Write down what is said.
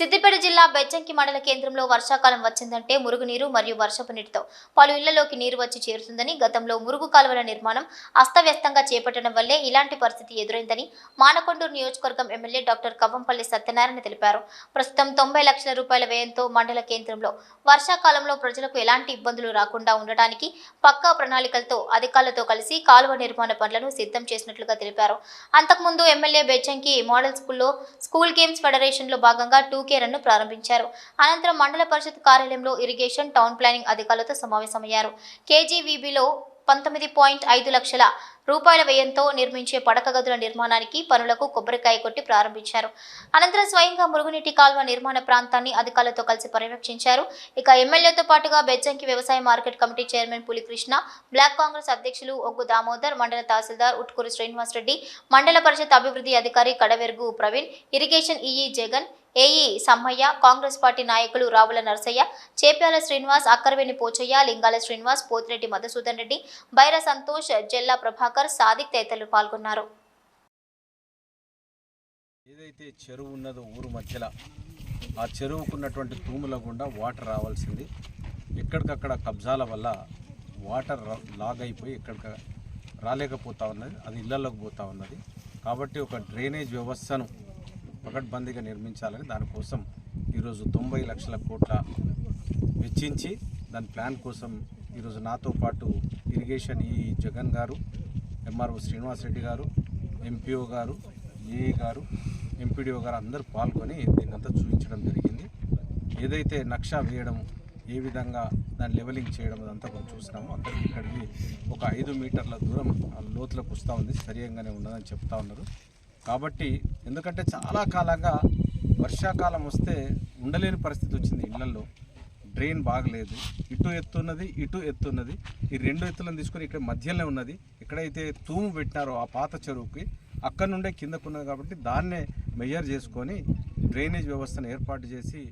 సిద్దిపేట జిల్లా బెచ్చంకి మండల కేంద్రంలో వర్షాకాలం వచ్చిందంటే మురుగునీరు మరియు వర్షపు నీటితో పలు ఇళ్ళలోకి నీరు వచ్చి చేరుతుందని గతంలో మురుగు కాలువల నిర్మాణం అస్తవ్యస్తంగా చేపట్టడం వల్లే ఇలాంటి పరిస్థితి ఎదురైందని మానకొండూరు నియోజకవర్గం ఎమ్మెల్యే డాక్టర్ కవ్వంపల్లి సత్యనారాయణ తెలిపారు. ప్రస్తుతం తొంభై లక్షల రూపాయల వ్యయంతో మండల కేంద్రంలో వర్షాకాలంలో ప్రజలకు ఎలాంటి ఇబ్బందులు రాకుండా ఉండటానికి పక్కా ప్రణాళికలతో అధికారులతో కలిసి కాలువ నిర్మాణ పనులను సిద్ధం చేసినట్లుగా తెలిపారు. అంతకుముందు ఎమ్మెల్యే బెచ్చంకి మోడల్ స్కూల్లో స్కూల్ గేమ్స్ ఫెడరేషన్లో భాగంగా టూ కేరన్ను ప్రారంభించారు. అనంతరం మండల పరిషత్ కార్యాలయంలో ఇరిగేషన్ టౌన్ ప్లానింగ్ అధికారులతో సమావేశమయ్యారు. కేజీవీబీలో పంతొమ్మిది పాయింట్ ఐదు లక్షల రూపాయల వ్యయంతో నిర్మించే పడక గదుల నిర్మాణానికి పనులకు కొబ్బరికాయ కొట్టి ప్రారంభించారు. అనంతరం స్వయంగా మురుగునీటి కాల్వ నిర్మాణ ప్రాంతాన్ని అధికారులతో కలిసి పర్యవేక్షించారు. ఇక ఎమ్మెల్యేతో పాటుగా బెజ్జంకి వ్యవసాయ market committee chairman Pulikrishna block Congress అధ్యక్షులు ఒగ్గు దామోదర్ మండల తహసీల్దార్ ఉట్కూరు శ్రీనివాస్ రెడ్డి మండల పరిషత్ అభివృద్ధి అధికారి Kadaverugu Praveen irrigation EE Jagan AE Sammaiah Congress party నాయకులు రావుల నరసయ్య చేప్యాల శ్రీనివాస్ అక్కరవేణి పోచయ్య లింగాల శ్రీనివాస్ పోతిరెడ్డి మధుసూదన్ రెడ్డి బైర సంతోష్ జిల్లా ప్రభాకర్ సాదిక్ తదితరులు పాల్గొన్నారు. ఏదైతే చెరువు ఉన్నదో ఊరు మధ్యలో ఆ చెరువుకున్నటువంటి తూముల గుండా వాటర్ రావాల్సింది. ఎక్కడికక్కడ కబ్జాల వల్ల వాటర్ లాగ్ అయిపోయి ఎక్కడిక రాలేకపోతా ఉన్నది. అది ఇళ్ళలోకి పోతా ఉన్నది. కాబట్టి ఒక డ్రైనేజ్ వ్యవస్థను పకడ్బందీగా నిర్మించాలని దానికోసం ఈరోజు తొంభై లక్షల కోట్ల వెచ్చించి దాని ప్లాన్ కోసం ఈరోజు నాతో పాటు ఇరిగేషన్ ఈ జగన్ గారు ఎంఆర్ఓ శ్రీనివాసరెడ్డి గారు ఎంపీఓ గారు ఏఈ గారు ఎంపీడీఓ గారు అందరూ పాల్గొని దీన్నంతా చూపించడం జరిగింది. ఏదైతే నక్షా వేయడం ఏ విధంగా దాన్ని లెవెలింగ్ చేయడం అదంతా మనం చూసినామో అక్కడికి ఇక్కడికి ఒక ఐదు మీటర్ల దూరం ఆ లోతులకు వస్తూ ఉంది. సరియంగానే ఉన్నదని చెప్తా ఉన్నారు. కాబట్టి ఎందుకంటే చాలా కాలంగా వర్షాకాలం వస్తే ఉండలేని పరిస్థితి వచ్చింది ఇళ్ళలో డ్రైన్ బాగలేదు. ఇటు ఎత్తున్నది ఇటు ఎత్తున్నది ఈ రెండు ఎత్తులను తీసుకొని ఇక్కడ మధ్యలోనే ఉన్నది. ఎక్కడైతే తూము పెట్టినారో ఆ పాత చెరువుకి అక్కడ నుండే కిందకున్నది కాబట్టి దాన్నే మెజర్ చేసుకొని డ్రైనేజ్ వ్యవస్థను ఏర్పాటు చేసి